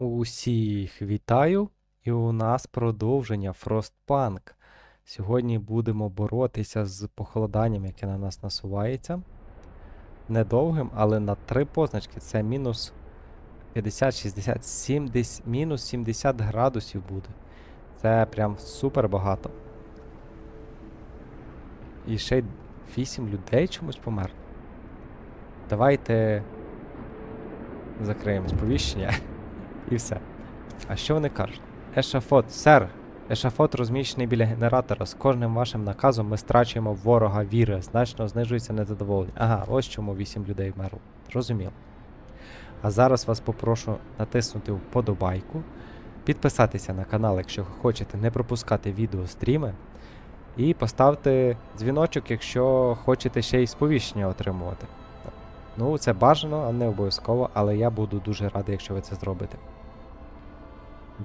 Усіх вітаю! І у нас продовження Frostpunk. Сьогодні будемо боротися з похолоданням, яке на нас насувається. Недовгим, але на три позначки. Це мінус 50, 60, 70, мінус 70 градусів буде. Це прям супер багато. І ще й 8 людей чомусь помер. Давайте закриємо сповіщення. І все. А що вони кажуть? Ешафот, сер! Ешафот розміщений біля генератора. З кожним вашим наказом ми страчуємо ворога віри, значно знижується незадоволення. Ага, ось чому 8 людей вмерло. Зрозуміло. А зараз вас попрошу натиснути вподобайку, підписатися на канал, якщо хочете не пропускати відео стріми, і поставте дзвіночок, якщо хочете ще й сповіщення отримувати. Ну, це бажано, а не обов'язково, але я буду дуже радий, якщо ви це зробите.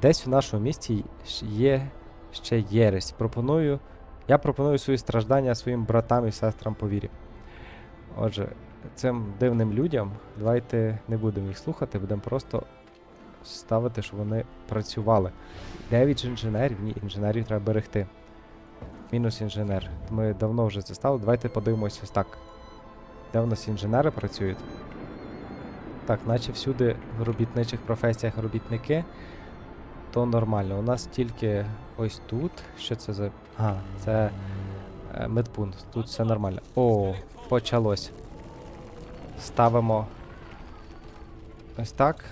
Десь в нашому місті є ще єресь. Пропоную. Я пропоную свої страждання своїм братам і сестрам по вірі. Отже, цим дивним людям давайте не будемо їх слухати, будемо просто ставити, щоб вони працювали. 9 інженерів, ні, інженерів треба берегти. Мінус інженер. Ми давно вже це ставили. Давайте подивимося ось так. Де в нас інженери працюють? Так, наче всюди в робітничих професіях робітники, то нормально. У нас тільки ось тут. Що це за. А, це е, медпункт. Тут все нормально. О, почалось. Ставимо ось так.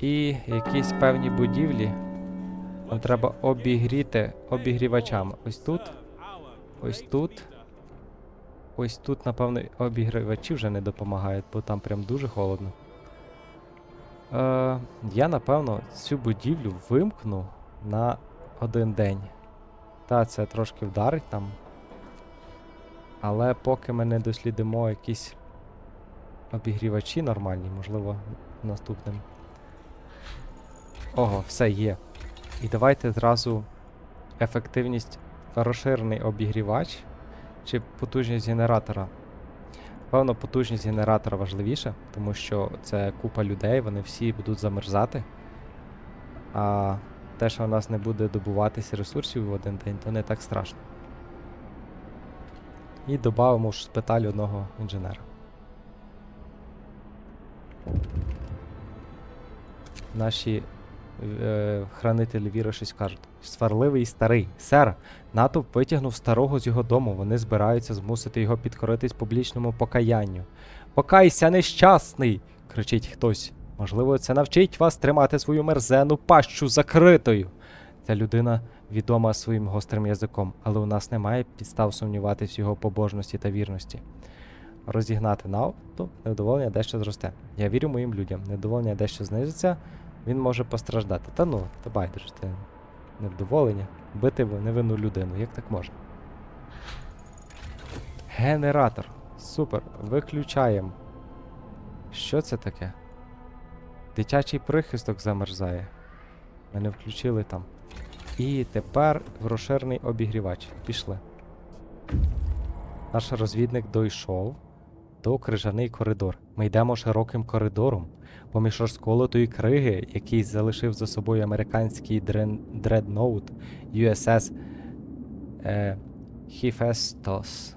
І якісь певні будівлі. Нам треба обігріти обігрівачами. Ось тут. Ось тут. Ось тут, напевно, обігрівачі вже не допомагають, бо там прям дуже холодно. Е, я, напевно, цю будівлю вимкну на один день. Та, це трошки вдарить там. Але поки ми не дослідимо якісь обігрівачі нормальні, можливо, наступним. Ого, все є. І давайте зразу ефективність розширений обігрівач чи потужність генератора. Певно, потужність генератора важливіша, тому що це купа людей, вони всі будуть замерзати. А те, що у нас не буде добуватися ресурсів в один день, то не так страшно. І додамо в шпиталь одного інженера. Наші е, хранителі віри кажуть. Сварливий старий. Сер, натовп витягнув старого з його дому. Вони збираються змусити його підкоритись публічному покаянню. Покайся, нещасний! кричить хтось. Можливо, це навчить вас тримати свою мерзену пащу закритою. Ця людина відома своїм гострим язиком, але у нас немає підстав сумніватись в його побожності та вірності. Розігнати навтоп, невдоволення дещо зросте. Я вірю моїм людям. Невдоволення дещо знизиться, він може постраждати. Та ну, та байдуже, ти невдоволення. Бити невинну людину. Як так можна? Генератор. Супер. Виключаємо. Що це таке? Дитячий прихисток замерзає. Ми не включили там. І тепер в розширений обігрівач. Пішли. Наш розвідник дійшов до крижаний коридор. Ми йдемо широким коридором, поміж розколотої криги, який залишив за собою американський дрен... дредноут USS е... Hephaestus.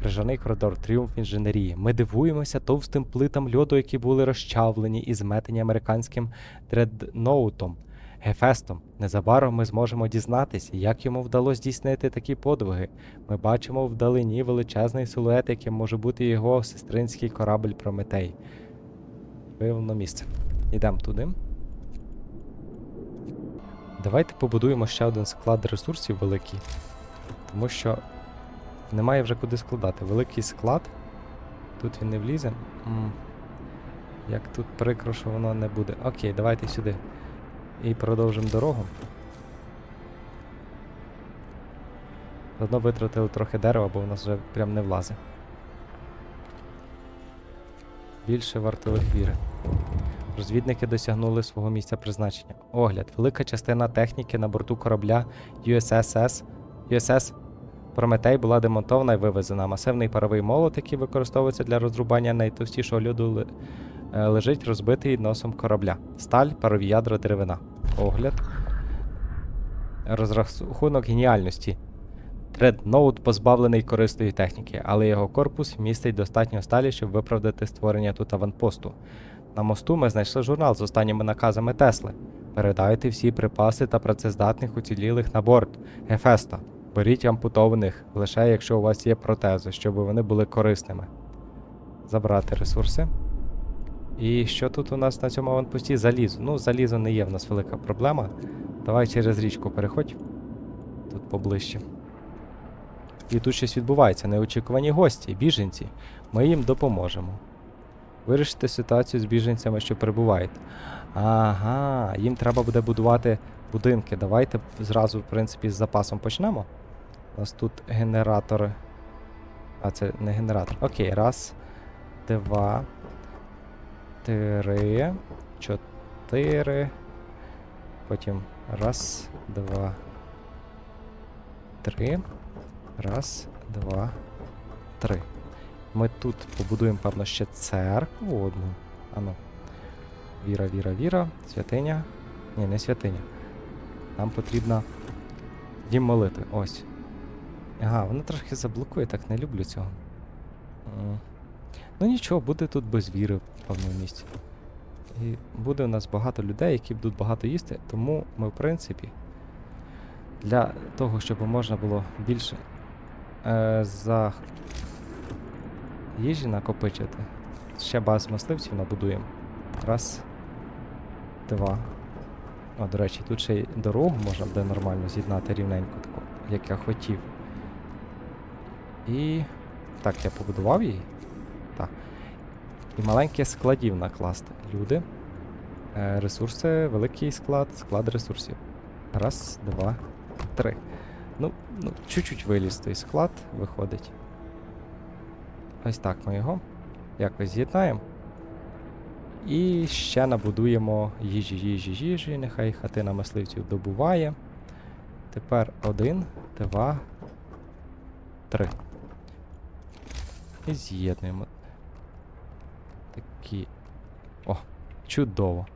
Крижаний коридор, тріумф інженерії. Ми дивуємося товстим плитам льоду, які були розчавлені і зметені американським дредноутом. Гефестом. Незабаром ми зможемо дізнатися, як йому вдалося здійснити такі подвиги. Ми бачимо вдалині величезний силует, яким може бути його сестринський корабль Прометей. Виявлено місце. Йдемо туди. Давайте побудуємо ще один склад ресурсів великий. Тому що немає вже куди складати. Великий склад. Тут він не влізе. М. Як тут прикро, що воно не буде. Окей, давайте сюди. І продовжимо дорогу. Заодно витратили трохи дерева, бо у нас вже прям не влазить. Більше вартових віри. Розвідники досягнули свого місця призначення. Огляд. Велика частина техніки на борту корабля USSS USS Прометей була демонтована і вивезена. Масивний паровий молот, який використовується для розрубання найтовстішого льоду, е, лежить розбитий носом корабля. Сталь, парові ядра, деревина. Огляд. Розрахунок геніальності. Тредноут позбавлений корисної техніки, але його корпус містить достатньо сталі, щоб виправдати створення тут аванпосту. На мосту ми знайшли журнал з останніми наказами Тесли. Передайте всі припаси та працездатних уцілілих на борт Гефеста. Беріть ампутованих, лише якщо у вас є протези, щоб вони були корисними. Забрати ресурси. І що тут у нас на цьому аванпості? Залізо. Ну, залізо не є в нас велика проблема. Давай через річку переходь. Тут поближче. І тут щось відбувається. Неочікувані гості, біженці. Ми їм допоможемо. Вирішити ситуацію з біженцями, що перебувають. Ага, їм треба буде будувати будинки. Давайте зразу, в принципі, з запасом почнемо. У нас тут генератори. А, це не генератор. Окей, раз, два, три, чотири. Потім раз, два, три. Раз, два, три. Ми тут побудуємо, певно, ще церкву одну. Ану. Віра, віра, віра. Святиня. Ні, не святиня. Нам потрібна дім молитви. Ось. Ага, воно трошки заблокує, так не люблю цього. Ну нічого, буде тут без віри в певному місці. І буде у нас багато людей, які будуть багато їсти, тому ми, в принципі, для того, щоб можна було більше е, за їжі накопичити, ще базу мисливців набудуємо. Раз. Два. О, до речі, тут ще й дорогу можна буде нормально з'єднати рівненько таку, як я хотів. І. Так, я побудував її. Так. І маленьких складів накласти. Люди. Е, ресурси, великий склад, склад ресурсів. Раз, два, три. Ну, ну, чуть-чуть виліз той склад, виходить. Ось так ми його якось з'єднаємо. І ще набудуємо їжі, їжі, їжі. Нехай хатина мисливців добуває. Тепер один, два, три. І з'єднуємо. Такі. О, чудово.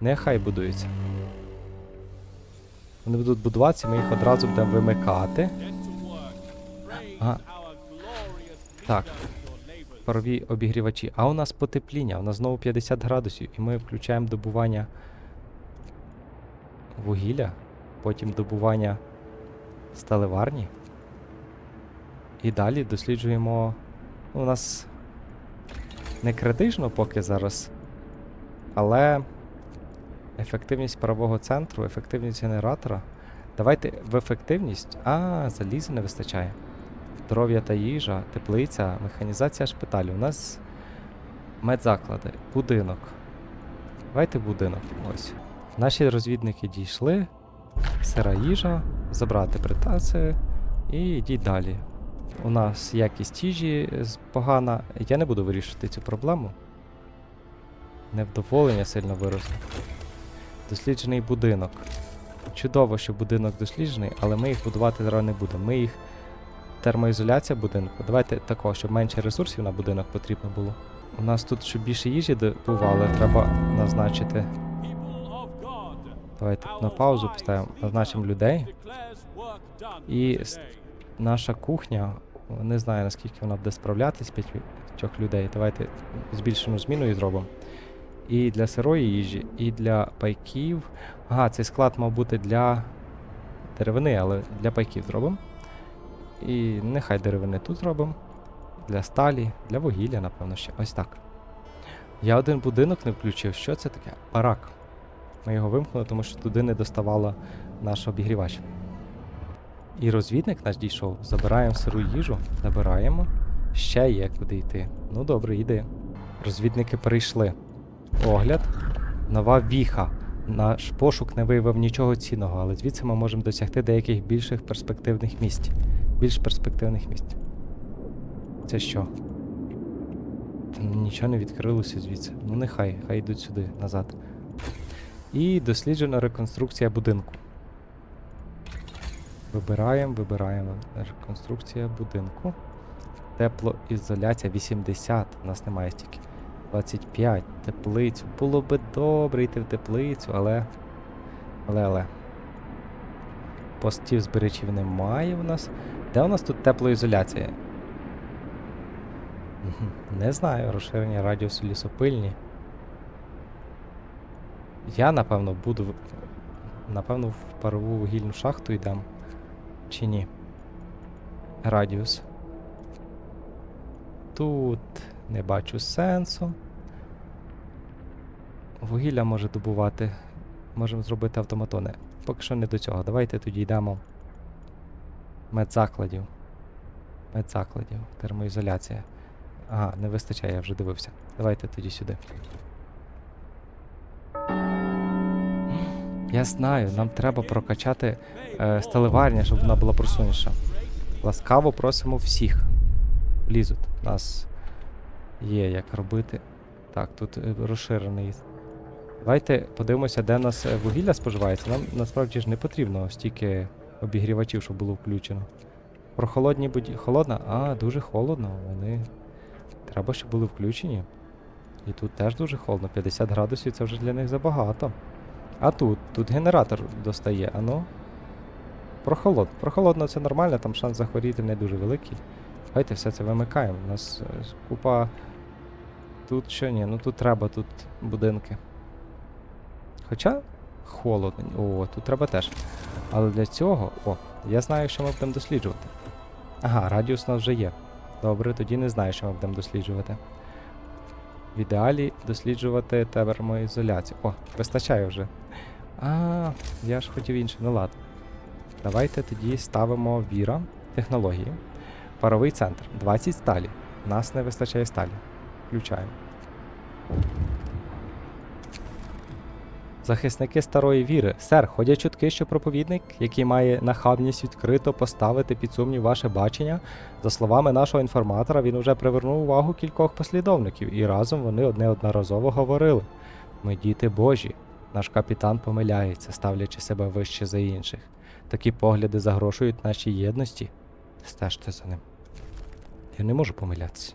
Нехай будуються. Вони будуть будуватися, ми їх одразу будемо вимикати. Ага. Так. Парові обігрівачі. А у нас потепління, у нас знову 50 градусів, і ми включаємо добування вугілля, потім добування сталеварні. І далі досліджуємо. Ну, у нас не критично поки зараз, але ефективність парового центру, ефективність генератора. Давайте в ефективність. А, заліза не вистачає. Здоров'я та їжа, теплиця, механізація шпиталю. У нас медзаклади, будинок. Давайте будинок. Ось. Наші розвідники дійшли. Сира їжа, забрати притаси і йдіть далі. У нас якість їжі погана. Я не буду вирішувати цю проблему. Невдоволення сильно виросло. Досліджений будинок. Чудово, що будинок досліджений, але ми їх будувати зараз не будемо. Ми їх термоізоляція будинку. Давайте такого, щоб менше ресурсів на будинок потрібно було. У нас тут, щоб більше їжі добували, треба назначити. Давайте на паузу поставимо, назначимо людей. І наша кухня, не знаю наскільки вона буде справлятись, п'ятьох людей. Давайте збільшену зміну і зробимо. І для сирої їжі, і для пайків. Ага, цей склад мав бути для деревини, але для пайків зробимо. І нехай деревини тут зробимо. Для сталі, для вугілля, напевно, ще. Ось так. Я один будинок не включив. Що це таке? Барак. Ми його вимкнули, тому що туди не доставала наш обігрівач. І розвідник наш дійшов. Забираємо сиру їжу, забираємо. Ще є куди йти. Ну добре, йди. Розвідники перейшли. Огляд. Нова віха. Наш пошук не виявив нічого цінного, але звідси ми можемо досягти деяких більших перспективних місць. Більш перспективних місць. Це що? Та нічого не відкрилося звідси. Ну нехай, хай йдуть сюди, назад. І досліджена реконструкція будинку. Вибираємо, вибираємо. Реконструкція будинку. Теплоізоляція 80. У нас немає стільки. 25. Теплицю. Було би добре йти в теплицю, але. Але, але. Постів зберігачів немає в нас. Де у нас тут теплоізоляція? Не знаю, розширення радіусу лісопильні. Я, напевно, буду. Напевно, в парову вугільну шахту йдемо. Чи ні? Радіус. Тут не бачу сенсу. Вугілля може добувати. Можемо зробити автоматони. Поки що не до цього. Давайте тоді йдемо. Медзакладів. Медзакладів. Термоізоляція. Ага, не вистачає, я вже дивився. Давайте тоді сюди. Я знаю, нам треба прокачати е, сталеварня, щоб вона була просунуша. Ласкаво просимо всіх. Влізуть. У нас є як робити. Так, тут е, розширений. Давайте подивимося, де нас е, вугілля споживається. Нам насправді ж не потрібно стільки обігрівачів, щоб було включено. Прохолодні будь... Холодна? А, дуже холодно. Вони. Треба, щоб були включені. І тут теж дуже холодно. 50 градусів це вже для них забагато. А тут, тут генератор достає, а ну. Прохолод. Прохолодно це нормально, там шанс захворіти не дуже великий. Давайте все це вимикаємо. У нас е, купа. Тут що ні, ну тут треба, тут будинки. Хоча холодно. О, тут треба теж. Але для цього. О, я знаю, що ми будемо досліджувати. Ага, радіус у нас вже є. Добре, тоді не знаю, що ми будемо досліджувати. В ідеалі досліджувати термоізоляцію. О, вистачає вже. А, я ж хотів інше. Ну ладно. Давайте тоді ставимо віра, технології. Паровий центр. 20 сталі. Нас не вистачає сталі. Включаємо. Захисники старої віри. Сер, ходять чутки, що проповідник, який має нахабність відкрито поставити під сумнів ваше бачення, за словами нашого інформатора, він уже привернув увагу кількох послідовників, і разом вони одне одноразово говорили: Ми діти Божі. Наш капітан помиляється, ставлячи себе вище за інших. Такі погляди загрошують нашій єдності. Стежте за ним. Я не можу помилятися.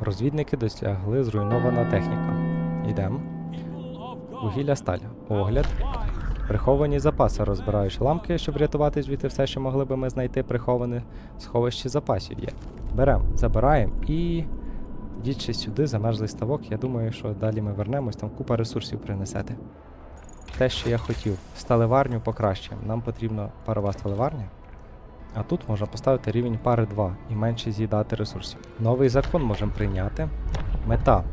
Розвідники досягли зруйнована техніка. Йдемо. Вугілля сталь. Огляд. Приховані запаси, розбираючи ламки, щоб рятувати звідти все, що могли би ми знайти приховане сховище запасів є. Беремо, забираємо і. Йдіть сюди, замерзлий ставок. Я думаю, що далі ми вернемось, там купа ресурсів принесете. Те, що я хотів. Сталеварню покращуємо. Нам потрібна парова сталеварня. А тут можна поставити рівень пари 2 і менше з'їдати ресурсів. Новий закон можемо прийняти. Мета.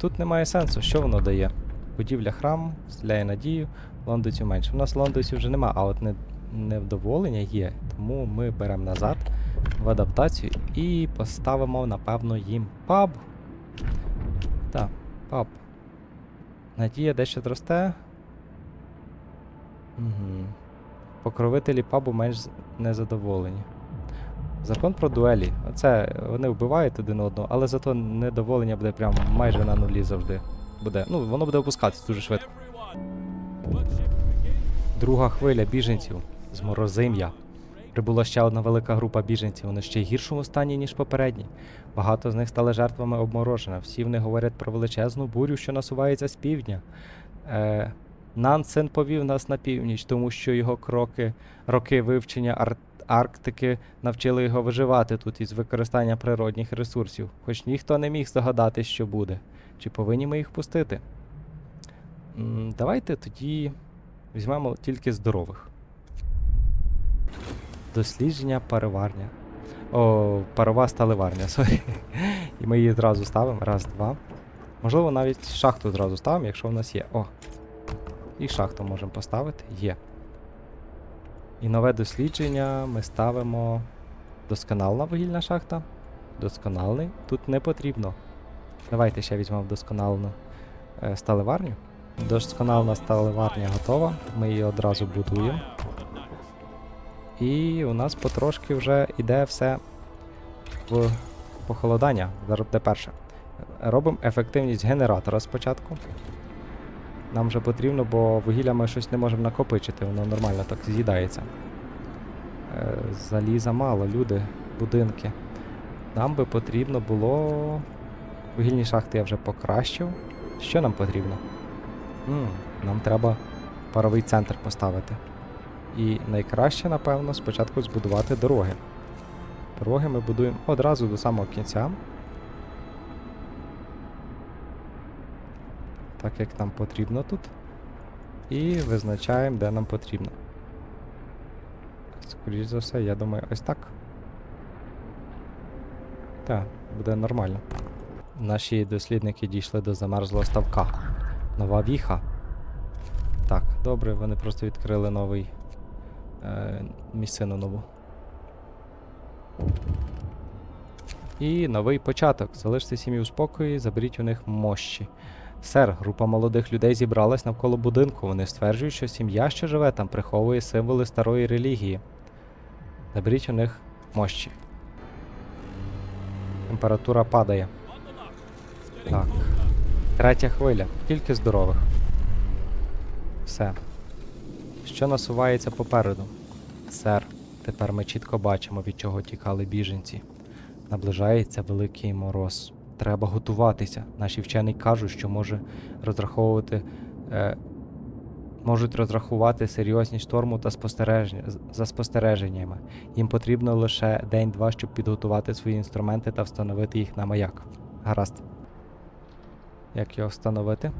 Тут немає сенсу, що воно дає. Будівля храму, стріляє надію, лондонців менше. У нас лондонців вже нема, а от не, невдоволення є. Тому ми беремо назад в адаптацію і поставимо, напевно, їм паб. Так, паб. Надія дещо зросте. Угу. Покровителі пабу менш незадоволені. Закон про дуелі. Оце вони вбивають один одного, але зато недоволення буде прям майже на нулі завжди. Буде. Ну, воно буде опускатися дуже швидко. Друга хвиля біженців з морозим'я. Прибула ще одна велика група біженців. Вони ще гіршому стані, ніж попередні. Багато з них стали жертвами обмороження. Всі вони говорять про величезну бурю, що насувається з півдня. Е, Нансен повів нас на північ, тому що його кроки, роки вивчення Ар- Арктики навчили його виживати тут із використання природних ресурсів, хоч ніхто не міг здогадати, що буде. Чи повинні ми їх пустити? Давайте тоді візьмемо тільки здорових. Дослідження пароварня. О, парова сталеварня, сорі. І ми її зразу ставимо. Раз, два. Можливо, навіть шахту зразу ставимо, якщо в нас є. О. І шахту можемо поставити. Є. І нове дослідження ми ставимо досконална вугільна шахта. Досконалний. Тут не потрібно. Давайте ще візьмемо досконалену е, сталеварню. Досконална сталеварня готова. Ми її одразу будуємо. І у нас потрошки вже йде все в похолодання. Зараз буде перше. Робимо ефективність генератора спочатку. Нам вже потрібно, бо вугілля ми щось не можемо накопичити, воно нормально так з'їдається. Е, заліза мало, люди, будинки. Нам би потрібно було Вугільні шахти я вже покращив. Що нам потрібно? м нам треба паровий центр поставити. І найкраще, напевно, спочатку збудувати дороги. Дороги ми будуємо одразу до самого кінця. Так як нам потрібно тут. І визначаємо, де нам потрібно. Скоріше за все, я думаю, ось так. Так, буде нормально. Наші дослідники дійшли до замерзлого ставка. Нова віха. Так, добре, вони просто відкрили новий е, місцину нову. І новий початок. Залиште сім'ю у спокої, заберіть у них мощі. Сер, група молодих людей зібралась навколо будинку. Вони стверджують, що сім'я, що живе там, приховує символи старої релігії. Заберіть у них мощі. Температура падає. Так. Третя хвиля. Тільки здорових. Все. Що насувається попереду? Сер, тепер ми чітко бачимо, від чого тікали біженці. Наближається великий мороз. Треба готуватися. Наші вчені кажуть, що може розраховувати. Е, можуть розрахувати серйозність шторму та спостереження, за спостереженнями. Їм потрібно лише день-два, щоб підготувати свої інструменти та встановити їх на маяк. Гаразд. Як його встановити?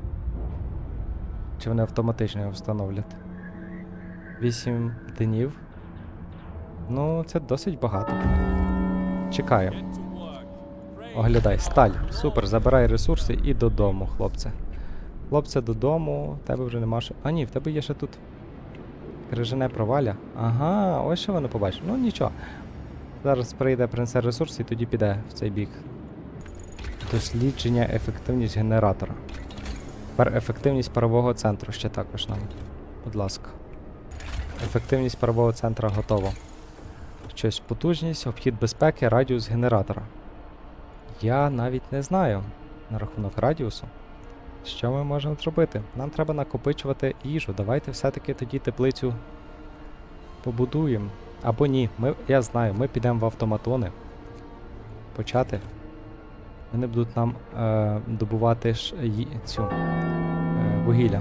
Чи вони автоматично його встановлять? 8 днів. Ну, це досить багато. Чекаємо. Оглядай, сталь. Супер, забирай ресурси і додому, хлопце. Хлопце, додому, в тебе вже нема що. А ні, в тебе є ще тут. Крижане проваля. Ага, ось що воно побачив. Ну нічого. Зараз прийде принесе ресурси і тоді піде в цей бік. Дослідження ефективність генератора. Тепер ефективність парового центру ще також нам. Будь ласка. Ефективність парового центра готово. Щось потужність, обхід безпеки, радіус генератора. Я навіть не знаю на рахунок радіусу. Що ми можемо зробити? Нам треба накопичувати їжу. Давайте все-таки тоді теплицю побудуємо. Або ні, ми, я знаю, ми підемо в автоматони. Почати. Вони будуть нам е, добувати ж, ї- цю е, вугілля.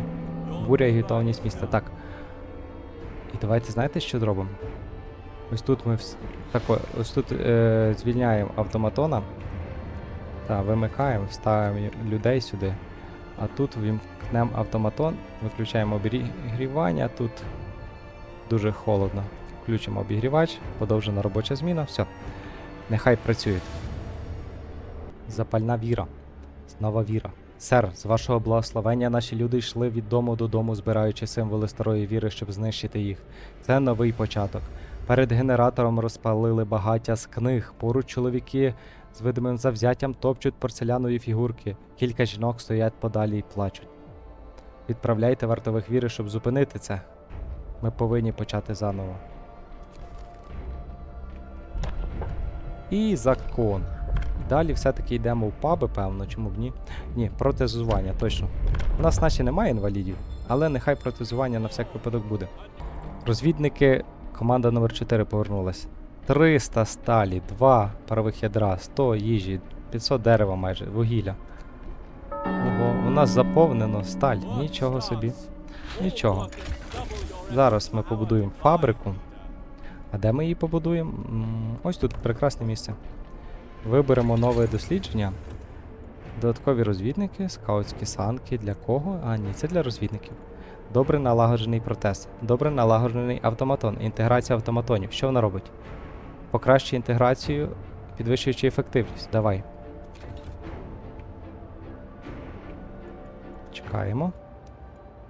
Буря і готовність міста. Так. І давайте знаєте, що зробимо? Ось тут ми вс... так, ось тут е, звільняємо автоматона. Та, вимикаємо, ставимо людей сюди. А тут вімкнемо автоматон, виключаємо обігрівання, тут дуже холодно. Включимо обігрівач, подовжена робоча зміна, все. Нехай працюють. Запальна віра. Знову віра. Сер, з вашого благословення наші люди йшли від дому додому, збираючи символи старої віри, щоб знищити їх. Це новий початок. Перед генератором розпалили багаття з книг. Поруч чоловіки з видимим завзяттям топчуть порцелянові фігурки. Кілька жінок стоять подалі і плачуть. Відправляйте вартових віри, щоб зупинити це. Ми повинні почати заново. І закон. Далі все-таки йдемо в паби, певно, чому б ні? Ні, протезування, точно. У нас наче немає інвалідів, але нехай протезування на всяк випадок буде. Розвідники, команда номер 4 повернулась. 300 сталі, 2 парових ядра, 100 їжі, 500 дерева майже, вугілля. Ого, у нас заповнено сталь, нічого собі. Нічого. Зараз ми побудуємо фабрику. А де ми її побудуємо? Ось тут прекрасне місце. Виберемо нове дослідження. Додаткові розвідники, скаутські санки. Для кого? А, ні, це для розвідників. Добре налагоджений протез. Добре налагоджений автоматон. Інтеграція автоматонів. Що вона робить? Покращує інтеграцію, підвищуючи ефективність. Давай. Чекаємо.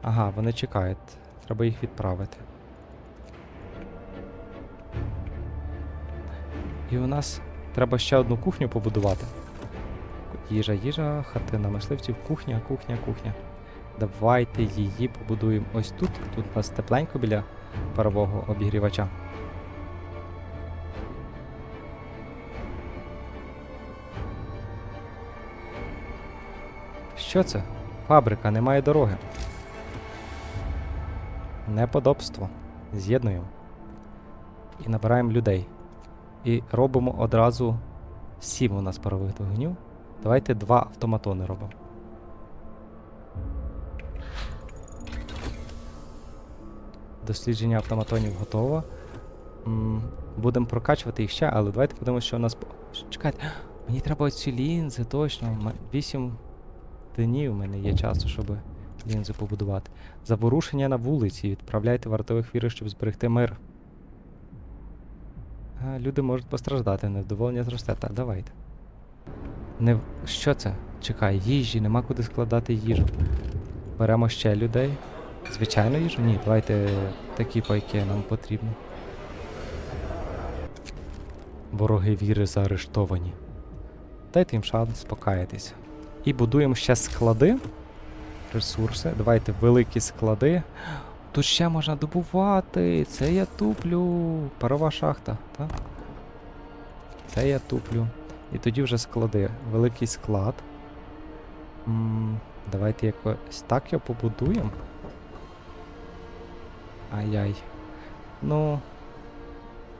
Ага, вони чекають. Треба їх відправити. І у нас треба ще одну кухню побудувати. Їжа, їжа, хатина мисливців, кухня, кухня, кухня. Давайте її побудуємо ось тут. Тут у нас тепленько біля парового обігрівача. Що це? Фабрика, немає дороги. Неподобство. З'єднуємо. І набираємо людей. І робимо одразу 7 у нас парових двигунів. Давайте два автоматони робимо. Дослідження автоматонів готово. Будемо прокачувати їх ще, але давайте подивимося, що у нас. Чекайте, мені треба оці лінзи, точно. м- Вісім днів у мене є часу, щоб лінзи побудувати. Заворушення на вулиці. Відправляйте вартових віри, щоб зберегти мир. Люди можуть постраждати, невдоволення зросте. Так, давайте. Не... Що це? Чекай, їжі, нема куди складати їжу. Беремо ще людей. Звичайно їжу? Ні, давайте такі пайки нам потрібні. Вороги віри заарештовані. Дайте їм шанс покаятися. І будуємо ще склади. Ресурси. Давайте великі склади. Тут ще можна добувати. Це я туплю. Парова шахта, так? Це я туплю. І тоді вже склади. Великий склад. м давайте якось так його побудуємо. Ай-яй. Ну.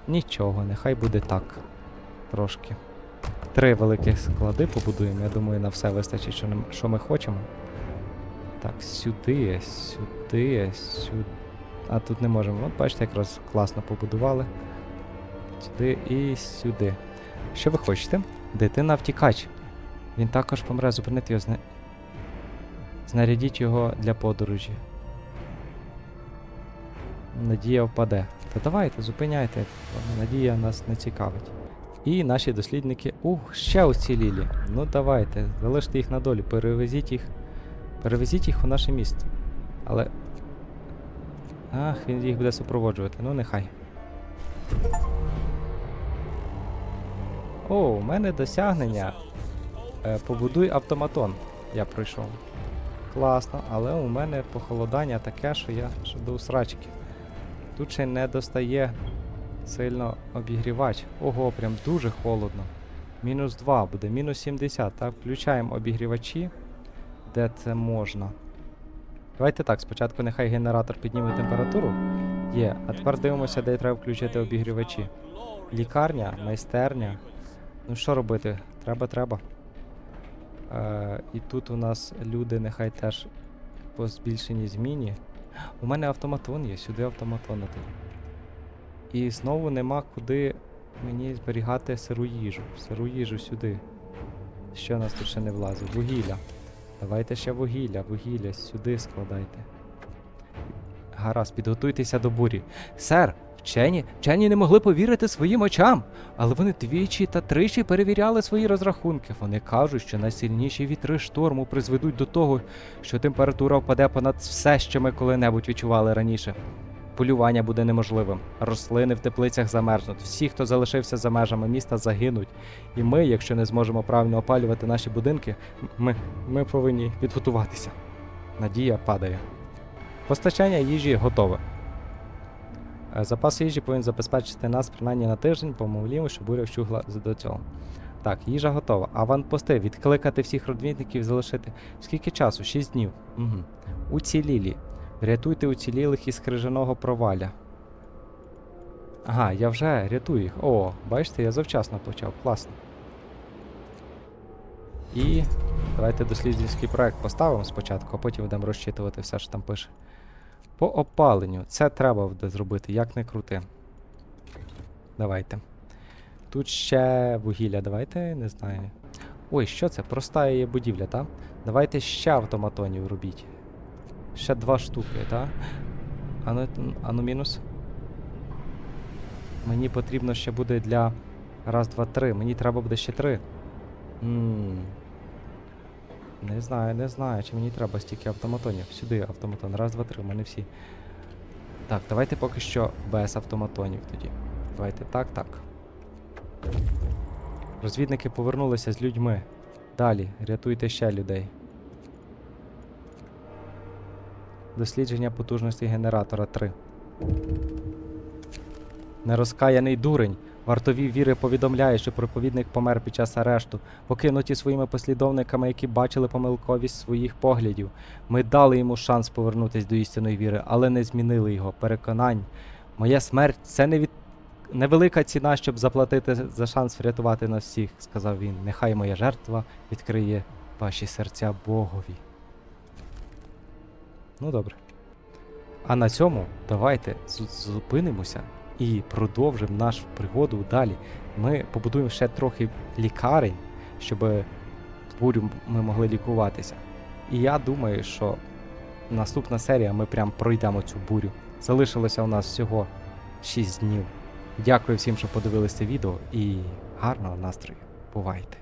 Нічого, нехай буде так. Трошки. Три великих склади побудуємо. Я думаю, на все вистачить, що ми хочемо. Так, сюди, сюди, сюди. А тут не можемо. От бачите, якраз класно побудували. Сюди і сюди. Що ви хочете? Дитина втікач. Він також помре, зупинити його. Зна... Знарядіть його для подорожі. Надія впаде. Та давайте, зупиняйте. Надія нас не цікавить. І наші дослідники. Ух, ще уцілілі. Ну давайте, залиште їх на долі, перевезіть їх. Перевезіть їх у наше місто. Але. Ах, він їх буде супроводжувати. Ну нехай. О, у мене досягнення. Е, побудуй автоматон. Я пройшов. Класно, але у мене похолодання таке, що я що до усрачки. Тут ще не достає сильно обігрівач. Ого, прям дуже холодно. Мінус 2 буде, мінус 70. Так, включаємо обігрівачі, де це можна. Давайте так, спочатку нехай генератор підніме температуру. Є. А тепер дивимося, де треба включити обігрівачі. Лікарня, майстерня. Ну що робити? Треба, треба. Е, і тут у нас люди нехай теж по збільшеній зміні. У мене автоматон є, сюди автоматонити. І знову нема куди мені зберігати сиру їжу. Сиру їжу сюди. Що у нас тут ще не влазить? Вугілля. Давайте ще вугілля, вугілля сюди складайте. Гаразд, підготуйтеся до бурі. Сер, вчені, вчені не могли повірити своїм очам, але вони двічі та тричі перевіряли свої розрахунки. Вони кажуть, що найсильніші вітри шторму призведуть до того, що температура впаде понад все, що ми коли-небудь відчували раніше. Полювання буде неможливим. Рослини в теплицях замерзнуть. Всі, хто залишився за межами міста, загинуть. І ми, якщо не зможемо правильно опалювати наші будинки, ми, ми повинні підготуватися. Надія падає. Постачання їжі готове. Е, Запас їжі повинен забезпечити нас принаймні на тиждень, помовлімо, що буря вщухла з- до цього. Так, їжа готова. Аванпости, відкликати всіх розвідників, залишити. Скільки часу? 6 днів. Угу. Уцілілі. Рятуйте уцілілих із крижаного проваля. Ага, я вже рятую їх. О, бачите, я завчасно почав. Класно. І давайте дослідницький проект поставимо спочатку, а потім будемо розчитувати все, що там пише. По опаленню. Це треба буде зробити, як не крути. Давайте. Тут ще вугілля, давайте, не знаю. Ой, що це? Проста є будівля, так? Давайте ще автоматонів робіть. Ще два штуки, так? Ану, ану мінус. Мені потрібно ще буде для. Раз, два, три. Мені треба буде ще три. Ммм. Не знаю, не знаю, чи мені треба стільки автоматонів. Сюди автоматон. Раз, два, три, у мене всі. Так, давайте поки що без автоматонів тоді. Давайте так, так. Розвідники повернулися з людьми. Далі, рятуйте ще людей. Дослідження потужності генератора 3. Нерозкаяний дурень. Вартові віри повідомляє, що проповідник помер під час арешту, покинуті своїми послідовниками, які бачили помилковість своїх поглядів. Ми дали йому шанс повернутися до істинної віри, але не змінили його переконань. Моя смерть це не від. невелика ціна, щоб заплатити за шанс врятувати нас всіх, сказав він. Нехай моя жертва відкриє ваші серця Богові. Ну добре. А на цьому давайте зупинимося і продовжимо нашу пригоду далі. Ми побудуємо ще трохи лікарень, щоб бурю ми могли лікуватися. І я думаю, що наступна серія ми прям пройдемо цю бурю. Залишилося у нас всього 6 днів. Дякую всім, що подивилися відео, і гарного настрою. Бувайте!